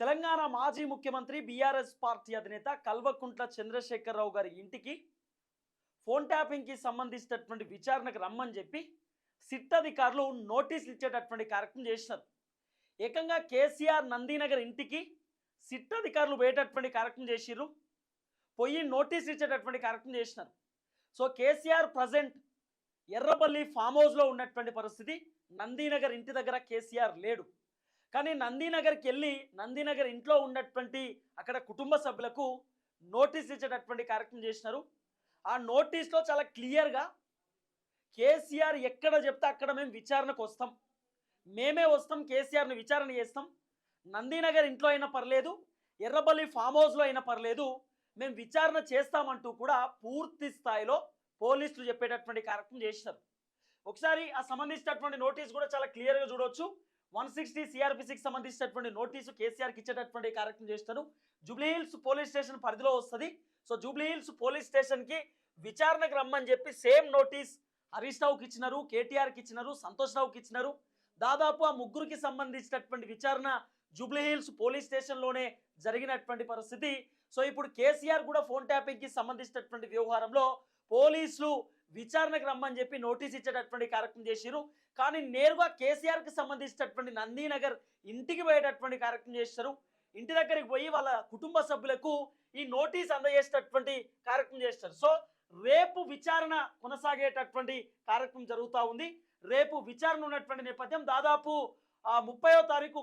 తెలంగాణ మాజీ ముఖ్యమంత్రి BRS party అధినేత కల్వకుంట్ల చంద్రశేఖరరావు గారి ఇంటికి ఫోన్ ట్యాపింగ్కి సంబంధించినటువంటి విచారణకు రమ్మని చెప్పి సిట్ అధికారులు నోటీసులు ఇచ్చేటటువంటి కార్యక్రమం చేసినారు. ఏకంగా కేసీఆర్ నందీనగర్ ఇంటికి సిట్ అధికారులు పోయేటటువంటి కార్యక్రమం చేసిర్రు. పోయి నోటీసులు ఇచ్చేటటువంటి కార్యక్రమం చేసినారు. So KCR present Errapalli farm హౌస్లో ఉన్నటువంటి పరిస్థితి. నందీనగర్ ఇంటి దగ్గర కేసీఆర్ లేడు. కానీ నందీనగర్కి వెళ్ళి నందీనగర్ ఇంట్లో ఉన్నటువంటి అక్కడ కుటుంబ సభ్యులకు నోటీస్ ఇచ్చేటటువంటి కార్యక్రమం చేసినారు. ఆ నోటీస్లో చాలా క్లియర్గా కేసీఆర్ ఎక్కడ చెప్తే అక్కడ మేము విచారణకు వస్తాం. మేమే వస్తాం కేసీఆర్ని విచారణ చేస్తాం. నందీనగర్ ఇంట్లో అయినా పర్లేదు ఎర్రబల్లి ఫామ్ హౌస్లో అయినా పర్లేదు మేము విచారణ చేస్తామంటూ కూడా పూర్తి స్థాయిలో పోలీసులు చెప్పేటటువంటి కార్యక్రమం చేసినారు. ఒకసారి ఆ సంబంధించినటువంటి నోటీస్ కూడా చాలా క్లియర్గా చూడవచ్చు వన్ సిక్స్టీ సిఆర్పిసికి సంబంధించినటువంటి నోటీసు కేసీఆర్కి ఇచ్చేటటువంటి కార్యక్రమం చేస్తారు. జూబ్లీహిల్స్ పోలీస్ స్టేషన్ పరిధిలో వస్తుంది. సో జూబ్లీహిల్స్ పోలీస్ స్టేషన్కి విచారణకు రమ్మని చెప్పి సేమ్ నోటీస్ హరీష్ రావుకి ఇచ్చినారు కేటీఆర్కి ఇచ్చినారు సంతోష్ రావుకి ఇచ్చినారు. దాదాపు ఆ ముగ్గురికి సంబంధించినటువంటి విచారణ జూబ్లీహిల్స్ పోలీస్ స్టేషన్లోనే జరిగినటువంటి పరిస్థితి. సో ఇప్పుడు కేసీఆర్ కూడా ఫోన్ ట్యాపింగ్కి సంబంధించినటువంటి వ్యవహారంలో పోలీసులు విచారణకు రమ్మని చెప్పి నోటీస్ ఇచ్చేటటువంటి కార్యక్రమం చేసిరు కానీ నేరుగా కేసీఆర్కి సంబంధించినటువంటి నందీనగర్ ఇంటికి పోయేటటువంటి కార్యక్రమం చేస్తారు ఇంటి దగ్గరికి పోయి వాళ్ళ కుటుంబ సభ్యులకు ఈ నోటీస్ అందజేసేటటువంటి కార్యక్రమం చేస్తారు సో రేపు విచారణ కొనసాగేటటువంటి కార్యక్రమం జరుగుతూ ఉంది. రేపు విచారణ ఉన్నటువంటి నేపథ్యం దాదాపు ముప్పయో తారీఖు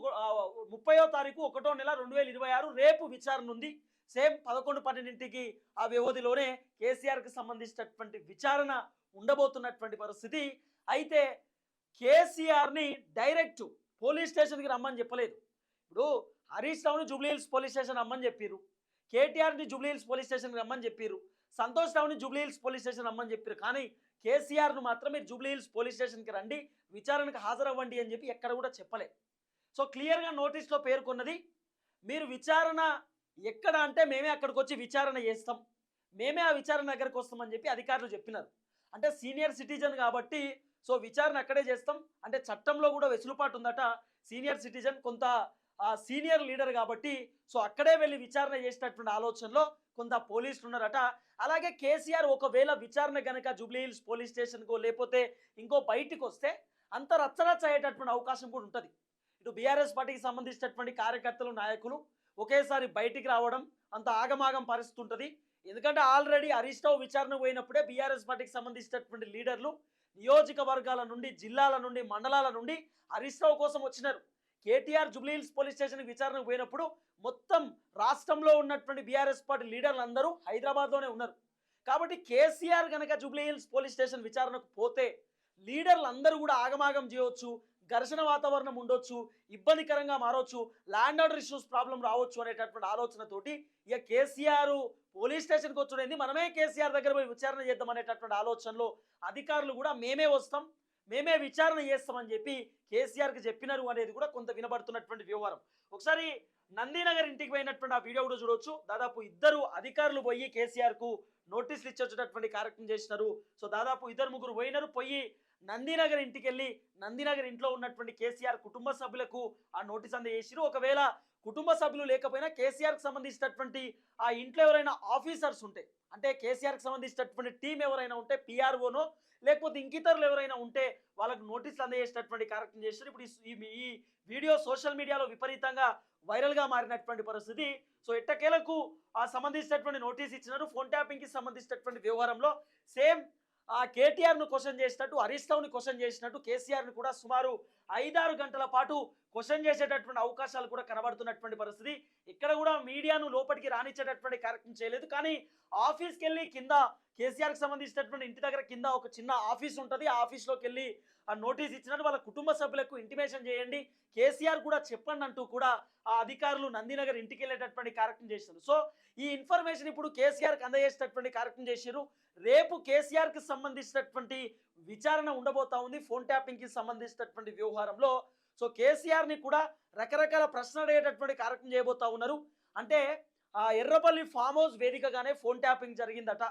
ముప్పయో తారీఖు ఒకటో నెల రెండు వేల ఇరవై ఆరు రేపు విచారణ ఉంది. సేమ్ పదకొండు పన్నెండింటికి ఆ వ్యవధిలోనే కేసీఆర్కి సంబంధించినటువంటి విచారణ ఉండబోతున్నటువంటి పరిస్థితి. అయితే కేసీఆర్ని డైరెక్ట్ పోలీస్ స్టేషన్కి రమ్మని చెప్పలేదు. ఇప్పుడు హరీష్ రావుని జూబ్లీ హిల్స్ పోలీస్ స్టేషన్ రమ్మని చెప్పారు కేటీఆర్ని జూబ్లీ హిల్స్ పోలీస్ స్టేషన్కి రమ్మని చెప్పారు సంతోష్ రావుని జూబ్లీ హిల్స్ పోలీస్ స్టేషన్ రమ్మని చెప్పారు కానీ కేసీఆర్ను మాత్రం మీరు జూబ్లీ హిల్స్ పోలీస్ స్టేషన్కి రండి విచారణకు హాజరవ్వండి అని చెప్పి ఎక్కడ కూడా చెప్పలేదు. సో క్లియర్గా నోటీస్లో పేర్కొన్నది మీరు విచారణ ఎక్కడ అంటే మేమే అక్కడికి వచ్చి విచారణ చేస్తాం. మేమే ఆ విచారణ దగ్గరకు వస్తామని చెప్పి అధికారులు చెప్పినారు. అంటే సీనియర్ సిటిజన్ కాబట్టి సో విచారణ అక్కడే చేస్తాం. అంటే చట్టంలో కూడా వెసులుబాటు ఉందట సీనియర్ సిటిజన్ కొంత సీనియర్ లీడర్ కాబట్టి సో అక్కడే వెళ్ళి విచారణ చేసేటటువంటి ఆలోచనలో కొంత పోలీసులు ఉన్నారట. అలాగే కేసీఆర్ ఒకవేళ విచారణ కనుక జూబ్లీ హిల్స్ పోలీస్ స్టేషన్కో లేకపోతే ఇంకో బయటికి వస్తే అంత రచ్చరచ్చ అయ్యేటటువంటి అవకాశం కూడా ఉంటుంది. ఇటు బీఆర్ఎస్ పార్టీకి సంబంధించినటువంటి కార్యకర్తలు నాయకులు ఒకేసారి బయటికి రావడం అంత ఆగమాగం పరిస్థితి ఉంటుంది ఎందుకంటే ఆల్రెడీ హరీష్ రావు విచారణ పోయినప్పుడే బీఆర్ఎస్ పార్టీకి సంబంధించినటువంటి లీడర్లు నియోజకవర్గాల నుండి జిల్లాల నుండి మండలాల నుండి హరీష్ రావు కోసం వచ్చినారు. కేటీఆర్ జుబ్లీహిల్స్ పోలీస్ స్టేషన్కి విచారణకు పోయినప్పుడు మొత్తం రాష్ట్రంలో ఉన్నటువంటి బీఆర్ఎస్ పార్టీ లీడర్లు అందరూ హైదరాబాద్లోనే ఉన్నారు. కాబట్టి కేసీఆర్ కనుక జుబ్లీహిల్స్ పోలీస్ స్టేషన్ విచారణకు పోతే లీడర్లు అందరూ కూడా ఆగమాగం చేయవచ్చు. ఘర్షణ వాతావరణం ఉండొచ్చు ఇబ్బందికరంగా మారవచ్చు ల్యాండ్ ఆర్డర్ ఇష్యూస్ ప్రాబ్లం రావచ్చు అనేటటువంటి ఆలోచనతోటి ఇక కేసీఆర్ పోలీస్ స్టేషన్కి వచ్చుడైంది మనమే కేసీఆర్ దగ్గర పోయి విచారణ చేద్దాం అనేటటువంటి ఆలోచనలో అధికారులు కూడా మేమే వస్తాం మేమే విచారణ చేస్తామని చెప్పి కేసీఆర్కి చెప్పినారు అనేది కూడా కొంత వినబడుతున్నటువంటి వ్యవహారం. ఒకసారి నందీనగర్ ఇంటికి పోయినటువంటి ఆ వీడియో కూడా చూడొచ్చు. దాదాపు ఇద్దరు అధికారులు పోయి కేసీఆర్కు నోటీసులు ఇచ్చేటటువంటి కార్యక్రమం చేసినారు. సో దాదాపు ఇద్దరు ముగ్గురు పోయినారు. పోయి నందినగర్ ఇంటికి వెళ్ళి నందినగర్ ఇంట్లో ఉన్నటువంటి కేసీఆర్ కుటుంబ సభ్యులకు ఆ నోటీస్ అందజేసిరు ఒకవేళ కుటుంబ సభ్యులు లేకపోయినా కేసీఆర్కి సంబంధించినటువంటి ఆ ఇంట్లో ఎవరైనా ఆఫీసర్స్ ఉంటే అంటే కేసీఆర్కి సంబంధించినటువంటి టీం ఎవరైనా ఉంటే పిఆర్ఓనో లేకపోతే ఇంకితరులు ఎవరైనా ఉంటే వాళ్ళకు నోటీసులు అందజేసినటువంటి కార్యక్రమం చేశారు ఇప్పుడు ఈ- ఈ వీడియో సోషల్ మీడియాలో విపరీతంగా వైరల్గా మారినటువంటి పరిస్థితి. సో ఎట్టకేలకు ఆ సంబంధించినటువంటి నోటీస్ ఇచ్చినారు. ఫోన్ ట్యాపింగ్కి సంబంధించినటువంటి వ్యవహారంలో సేమ్ ఆ కేటీఆర్ను క్వశ్చన్ చేసినట్టు హరీష్ రావుని క్వశ్చన్ చేసినట్టు కేసీఆర్ని కూడా సుమారు ఐదారు గంటల పాటు క్వశ్చన్ చేసేటటువంటి అవకాశాలు కూడా కనబడుతున్నటువంటి పరిస్థితి. ఇక్కడ కూడా మీడియాను లోపలికి రానిచ్చేటటువంటి కార్యక్రమం చేయలేదు. కానీ ఆఫీస్కి వెళ్ళి కింద కేసీఆర్కి సంబంధించినటువంటి ఇంటి దగ్గర కింద ఒక చిన్న ఆఫీస్ ఉంటుంది. ఆ ఆఫీస్లోకి వెళ్ళి ఆ నోటీస్ ఇచ్చినట్టు వాళ్ళ కుటుంబ సభ్యులకు ఇంటిమేషన్ చేయండి. కేసీఆర్ కూడా చెప్పండి అంటూ కూడా ఆ అధికారులు నందినగర్ ఇంటికి వెళ్ళేటటువంటి కార్యక్రమం చేశారు. సో ఈ ఇన్ఫర్మేషన్ ఇప్పుడు కేసీఆర్కి అందజేసేటటువంటి కార్యక్రమం చేశారు రేపు కేసీఆర్కి సంబంధించినటువంటి విచారణ ఉండబోతా ఉంది ఫోన్ ట్యాపింగ్కి సంబంధించినటువంటి వ్యవహారంలో. సో కేసీఆర్ని కూడా రకరకాల ప్రశ్నలు అడిగేటటువంటి కార్యక్రమం చేయబోతా ఉన్నారు. అంటే ఆ ఎర్రపల్లి ఫామ్ హౌస్ వేదికగానే ఫోన్ ట్యాపింగ్ జరిగిందట.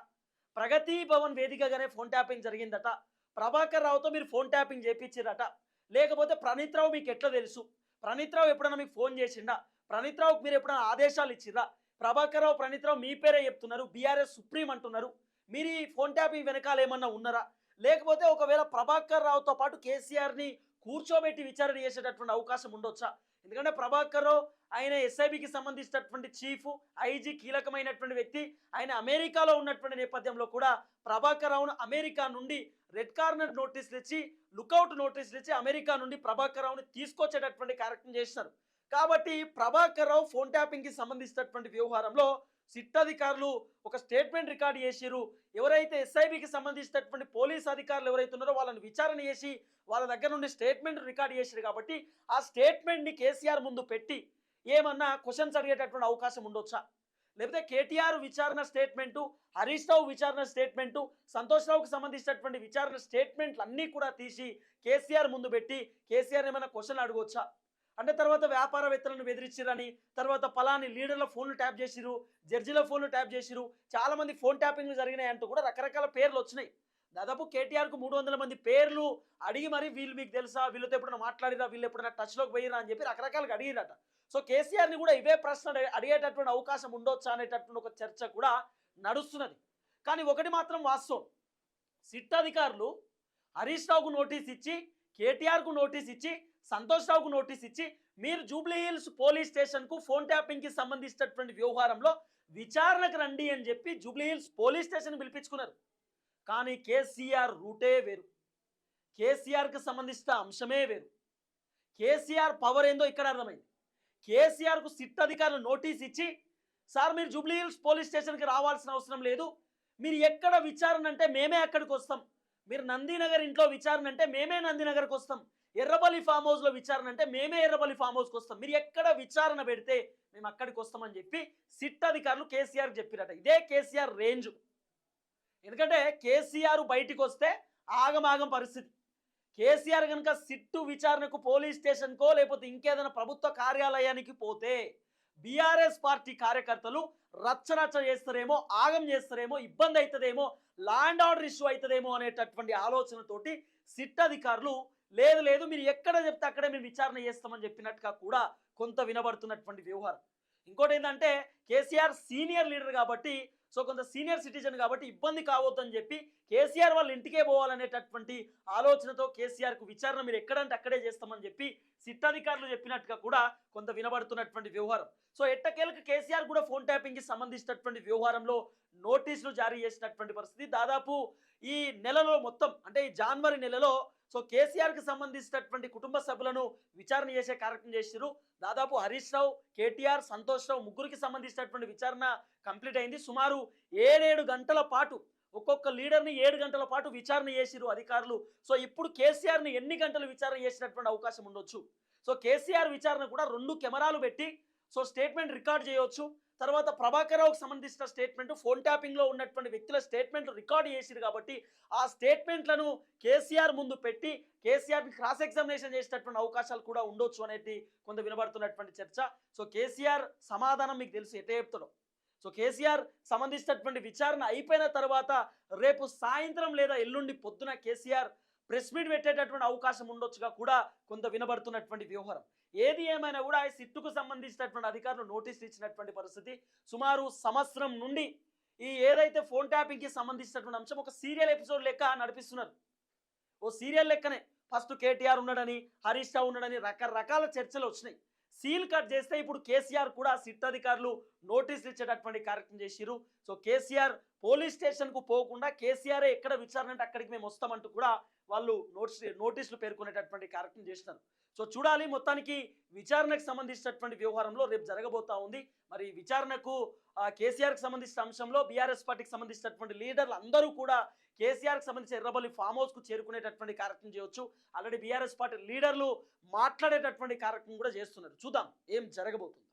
ప్రగతి భవన్ వేదికగానే ఫోన్ ట్యాపింగ్ జరిగిందట. ప్రభాకర్ రావుతో మీరు ఫోన్ ట్యాపింగ్ చేయించారట లేకపోతే ప్రణీత్ రావు మీకు ఎట్లా తెలుసు? ప్రణీత్ రావు ఎప్పుడైనా మీకు ఫోన్ చేసిండా? ప్రణీత్రావుకు మీరు ఎప్పుడైనా ఆదేశాలు ఇచ్చిర్రా? ప్రభాకర్ రావు ప్రణీత్ రావు మీ పేరే చెప్తున్నారు బీఆర్ఎస్ సుప్రీం అంటున్నారు. మీరు ఈ ఫోన్ ట్యాప్ వెనకాల ఏమన్నా ఉన్నారా? లేకపోతే ఒకవేళ ప్రభాకర్ రావుతో పాటు కేసీఆర్ని కూర్చోబెట్టి విచారణ చేసేటటువంటి అవకాశం ఉండొచ్చా? ఎందుకంటే ప్రభాకర్ రావు ఆయన ఎస్ఐబికి సంబంధించినటువంటి చీఫ్ ఐజీ కీలకమైనటువంటి వ్యక్తి. ఆయన అమెరికాలో ఉన్నటువంటి నేపథ్యంలో కూడా ప్రభాకర్ రావును అమెరికా నుండి రెడ్ కార్నర్ నోటీసులు ఇచ్చి లుకౌట్ నోటీసులు ఇచ్చి అమెరికా నుండి ప్రభాకర్ రావుని తీసుకొచ్చేటటువంటి కార్యక్రమం చేసినారు. కాబట్టి ప్రభాకర్ రావు ఫోన్ ట్యాపింగ్కి సంబంధించినటువంటి వ్యవహారంలో సిట్ అధికారులు ఒక స్టేట్మెంట్ రికార్డు చేసిరు ఎవరైతే ఎస్ఐబికి సంబంధించినటువంటి పోలీస్ అధికారులు ఎవరైతే ఉన్నారో వాళ్ళని విచారణ చేసి వాళ్ళ దగ్గర నుండి స్టేట్మెంట్ రికార్డ్ చేసిరు కాబట్టి ఆ స్టేట్మెంట్ని కేసీఆర్ ముందు పెట్టి ఏమన్నా క్వశ్చన్స్ అడిగేటటువంటి అవకాశం ఉండొచ్చా? లేకపోతే కేటీఆర్ విచారణ స్టేట్మెంటు హరీష్ రావు విచారణ స్టేట్మెంటు సంతోష్ రావుకి సంబంధించినటువంటి విచారణ స్టేట్మెంట్లు అన్నీ కూడా తీసి కేసీఆర్ ముందు పెట్టి కేసీఆర్ ఏమైనా క్వశ్చన్ అడగవచ్చా అంటే తర్వాత వ్యాపారవేత్తలను బెదిరించారని తర్వాత పలాని లీడర్ల ఫోన్లు ట్యాప్ చేసిరు జడ్జిల ఫోన్లు ట్యాప్ చేసిరు చాలా మంది ఫోన్ ట్యాపింగ్లు జరిగినాయి అంటూ కూడా రకరకాల పేర్లు వచ్చినాయి. దాదాపు కేటీఆర్కు మూడు వందల మంది పేర్లు అడిగి మరి వీళ్ళు మీకు తెలుసా వీళ్ళతో ఎప్పుడైనా మాట్లాడిరా వీళ్ళు ఎప్పుడైనా టచ్లోకి పోయిరా అని చెప్పి రకరకాలుగా అడిగిరట సో కేసీఆర్ని కూడా ఇవే ప్రశ్న అడిగేటటువంటి అవకాశం ఉండొచ్చా అనేటటువంటి ఒక చర్చ కూడా నడుస్తున్నది. కానీ ఒకటి మాత్రం వాస్తవం. సిట్ అధికారులు హరీష్ రావుకు నోటీస్ ఇచ్చి కేటీఆర్కు నోటీస్ ఇచ్చి సంతోష్ రావుకు నోటీస్ ఇచ్చి మీరు జూబ్లీ హిల్స్ పోలీస్ స్టేషన్కు ఫోన్ ట్యాపింగ్కి సంబంధించినటువంటి వ్యవహారంలో విచారణకు రండి అని చెప్పి జూబ్లీ హిల్స్ పోలీస్ స్టేషన్ పిలిపించుకున్నారు. కానీ కేసీఆర్ రూటే వేరు. కేసీఆర్కి సంబంధించిన అంశమే వేరు. కేసీఆర్ పవర్ ఏందో ఇక్కడ అర్థమైంది. కేసీఆర్కు సిట్ అధికారులు నోటీస్ ఇచ్చి సార్ మీరు జూబ్లీ హిల్స్ పోలీస్ స్టేషన్కి రావాల్సిన అవసరం లేదు. మీరు ఎక్కడ విచారణ అంటే మేమే అక్కడికి వస్తాం. మీరు నందినగర్ ఇంట్లో విచారణ అంటే మేమే నందినగర్కి వస్తాం. ఎర్రబలి ఫామ్ హౌస్లో విచారణ అంటే మేమే ఎర్రబలి ఫామ్ హౌస్కి వస్తాం. మీరు ఎక్కడ విచారణ పెడితే మేము అక్కడికి వస్తామని చెప్పి సిట్ అధికారులు కేసీఆర్ చెప్పిరట. ఇదే కేసీఆర్ రేంజ్ ఎందుకంటే కేసీఆర్ బయటికి వస్తే ఆగమాగం పరిస్థితి. కేసీఆర్ కనుక సిట్టు విచారణకు పోలీస్ స్టేషన్కో లేకపోతే ఇంకేదైనా ప్రభుత్వ కార్యాలయానికి పోతే బీఆర్ఎస్ పార్టీ కార్యకర్తలు రచ్చరచ్చ చేస్తారేమో ఆగం చేస్తారేమో ఇబ్బంది అవుతుందేమో ల్యాండ్ ఆర్డర్ ఇష్యూ అవుతుందేమో అనేటటువంటి ఆలోచనతోటి సిట్ అధికారులు లేదు లేదు మీరు ఎక్కడ చెప్తే అక్కడే మేము విచారణ చేస్తామని చెప్పినట్టుగా కూడా కొంత వినబడుతున్నటువంటి వ్యవహారం. ఇంకోటి ఏంటంటే కేసీఆర్ సీనియర్ లీడర్ కాబట్టి సో కొంత సీనియర్ సిటిజన్ కాబట్టి ఇబ్బంది కావద్దని చెప్పి కేసీఆర్ వాళ్ళ ఇంటికే పోవాలనేటటువంటి ఆలోచనతో కేసీఆర్కు విచారణ మీరు ఎక్కడంటే అక్కడే చేస్తామని చెప్పి సిట్ అధికారులు చెప్పినట్టుగా కూడా కొంత వినబడుతున్నటువంటి వ్యవహారం. సో ఎట్టకేలకు కేసీఆర్ కూడా ఫోన్ ట్యాపింగ్కి సంబంధించినటువంటి వ్యవహారంలో నోటీసులు జారీ చేసినటువంటి పరిస్థితి. దాదాపు ఈ నెలలో మొత్తం అంటే ఈ జనవరి నెలలో సో కేసీఆర్కి సంబంధించినటువంటి కుటుంబ సభ్యులను విచారణ చేసే కార్యక్రమం చేశారు దాదాపు హరీష్ రావు కేటీఆర్ సంతోష్ రావు ముగ్గురికి సంబంధించినటువంటి విచారణ కంప్లీట్ అయింది. సుమారు ఏడేడు గంటల పాటు ఒక్కొక్క లీడర్ని ఏడు గంటల పాటు విచారణ చేసిరు అధికారులు. సో ఇప్పుడు కేసీఆర్ని ఎన్ని గంటలు విచారణ చేసినటువంటి అవకాశం ఉండొచ్చు? సో కేసీఆర్ విచారణ కూడా రెండు కెమెరాలు పెట్టి సో స్టేట్మెంట్ రికార్డ్ చేయవచ్చు తర్వాత ప్రభాకర్ రావుకి సంబంధించిన స్టేట్మెంట్ ఫోన్ ట్యాపింగ్లో ఉన్నటువంటి వ్యక్తుల స్టేట్మెంట్ రికార్డ్ చేసిరు కాబట్టి ఆ స్టేట్మెంట్లను కేసీఆర్ ముందు పెట్టి కేసీఆర్ని క్రాస్ ఎగ్జామినేషన్ చేసేటటువంటి అవకాశాలు కూడా ఉండొచ్చు అనేది కొంత వినబడుతున్నటువంటి చర్చ. సో కేసీఆర్ సమాధానం మీకు తెలుసు ఎటే చెప్తాడో సో కేసీఆర్ సంబంధించినటువంటి విచారణ అయిపోయిన తర్వాత రేపు సాయంత్రం లేదా ఎల్లుండి పొద్దున కేసీఆర్ ప్రెస్ మీట్ పెట్టేటటువంటి అవకాశం ఉండొచ్చుగా కూడా కొంత వినబడుతున్నటువంటి వ్యవహారం. ఏది ఏమైనా కూడా ఆ సిట్టుకు సంబంధించినటువంటి అధికారులు నోటీస్ ఇచ్చినటువంటి పరిస్థితి. సుమారు సంవత్సరం నుండి ఈ ఏదైతే ఫోన్ ట్యాపింగ్కి సంబంధించినటువంటి అంశం ఒక సీరియల్ ఎపిసోడ్ లెక్క నడిపిస్తున్నారు. ఓ సీరియల్ లెక్కనే. ఫస్ట్ కేటీఆర్ ఉన్నాడని హరీష్ రావు ఉన్నాడని రకరకాల చర్చలు వచ్చినాయి. సీల్ కట్ చేస్తే ఇప్పుడు కేసీఆర్ కూడా సిట్ అధికారులు నోటీసులు ఇచ్చేటటువంటి కార్యక్రమం చేసిరు సో కేసీఆర్ పోలీస్ స్టేషన్కు పోకుండా కేసీఆర్ ఎక్కడ విచారణ అంటే అక్కడికి మేము వస్తామంటూ కూడా వాళ్ళు నోటీస్ నోటీసులు పేర్కొనేటటువంటి కార్యక్రమం చేసినారు. సో చూడాలి మొత్తానికి విచారణకు సంబంధించినటువంటి వ్యవహారంలో రేపు జరగబోతా ఉంది. మరి విచారణకు కేసీఆర్కి సంబంధించిన అంశంలో బీఆర్ఎస్ పార్టీకి సంబంధించినటువంటి లీడర్లు అందరూ కూడా కేసీఆర్కి సంబంధించిన ఎర్రబల్లి ఫామ్ హౌస్కు చేరుకునేటటువంటి కార్యక్రమం చేయవచ్చు ఆల్రెడీ బీఆర్ఎస్ పార్టీ లీడర్లు మాట్లాడేటటువంటి కార్యక్రమం కూడా చేస్తున్నారు. చూద్దాం ఏం జరగబోతుంది.